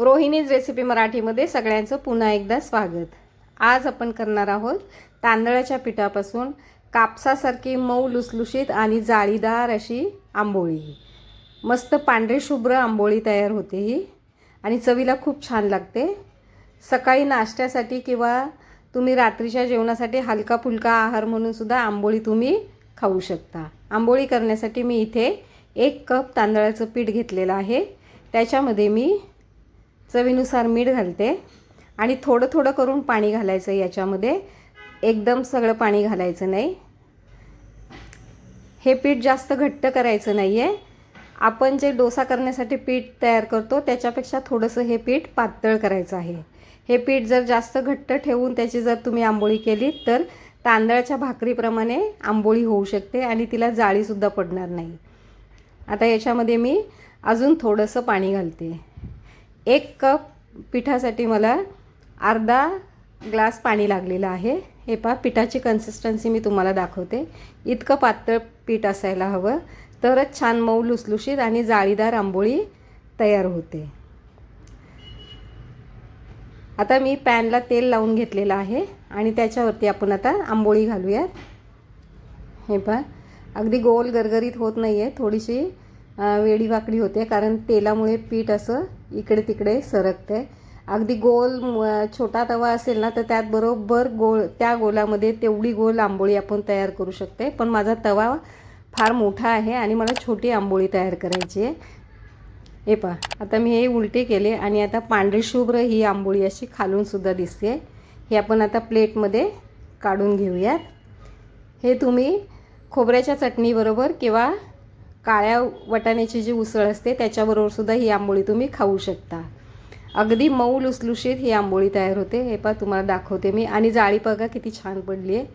Rohini's recipe मराठीमध्ये सगळ्यांचं पुन्हा एकदा स्वागत. आज आपण करणार आहोत तांदळाच्या पिठापासून कापसासारखी मऊ लुसलुशीत आणि जाळीदार अशी आंबोळी. मस्त पांढरी शुभ्र आंबोळी तयार होते ही. आणि चवीला खूप छान लागते. सकाळी नाश्त्यासाठी किंवा तुम्ही रात्रीच्या जेवणासाठी हलका फुलका आहार म्हणूनसुद्धा आंबोळी तुम्ही खाऊ शकता. आंबोळी करण्यासाठी मी इथे एक कप तांदळाचं पीठ घेतलेलं आहे. त्याच्यामध्ये मी चवीनुसार मीठ घालते आणि थोडं थोडं करून पाणी घालायचं याच्यामध्ये. एकदम सगळं पाणी घालायचं नाही. हे पीठ जास्त घट्ट करायचं नाही आहे आपण जे डोसा करण्यासाठी पीठ तयार करतो त्याच्यापेक्षा थोडंसं हे पीठ पातळ करायचं आहे. हे पीठ जर जास्त घट्ट ठेवून त्याची जर तुम्ही आंबोळी केली तर तांदळाच्या भाकरीप्रमाणे आंबोळी होऊ शकते आणि तिला जाळीसुद्धा पडणार नाही. आता याच्यामध्ये मी अजून थोडंसं पाणी घालते. एक कप पिठासाठी मला अर्धा ग्लास पाणी लागलेलं आहे. हे पहा पिठाची कन्सिस्टन्सी मी तुम्हाला दाखवते. इतकं पातळ पीठ असायला हवं. तरच छान मऊ लुसलुशीत आणि जाळीदार आंबोळी तयार होते. आता मी पॅनला तेल लावून घेतलेलं आहे आणि त्याच्यावरती आपण आता आंबोळी घालूयात. हे पहा अगदी गोल गरगरीत होत नाही आहे थोडीशी वेडी वाकडी होते कारण तेलामुळे पीठ असं इकडे तिकडे सरकते. अगदी गोल छोटा तवा असेल ना तर त्यात बरोबर गोल त्या गोलामध्ये तेवढी गोल आंबोळी आपण तयार करू शकते. पण माझा तवा फार मोठा आहे आणि मला छोटी आंबोळी तयार करायची आहे. हे पहा आता मी हे उलटे केले आणि आता पांढरी शुभ्र ही आंबोळी अशी खालूनसुद्धा दिसते. हे आपण आता प्लेटमध्ये काढून घेऊयात. हे तुम्ही खोबऱ्याच्या चटणीबरोबर किंवा काळ्या वटाण्याची जी उसळ असते त्याच्याबरोबरसुद्धा ही आंबोळी तुम्ही खाऊ शकता. अगदी मऊ लुसलुशीत ही आंबोळी तयार होते. हे पा तुम्हाला दाखवते मी. आणि जाळी बघा किती छान पडली आहे.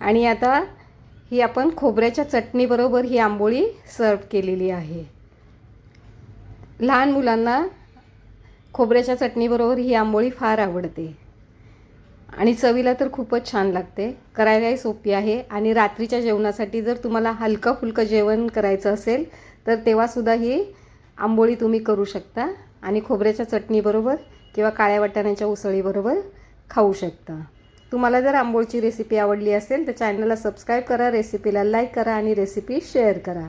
आणि आता ही आपण खोबऱ्याच्या चटणीबरोबर ही आंबोळी सर्व केलेली आहे. लहान मुलांना खोबऱ्याच्या चटणीबरोबर ही आंबोळी फार आवडते. आणि चवीला तर खूपच छान लागते. करायलाही सोपी आहे. आणि रात्रीच्या जेवणासाठी जर तुम्हाला हलकं फुलकं जेवण करायचं असेल तर तेव्हासुद्धा ही आंबोळी तुम्ही करू शकता. आणि खोबऱ्याच्या चटणीबरोबर किंवा काळ्या वाटाण्याच्या उसळीबरोबर खाऊ शकता. तुम्हाला जर आंबोळीची रेसिपी आवडली असेल तर चॅनलला सबस्क्राईब करा रेसिपीला लाईक करा आणि रेसिपी शेअर करा.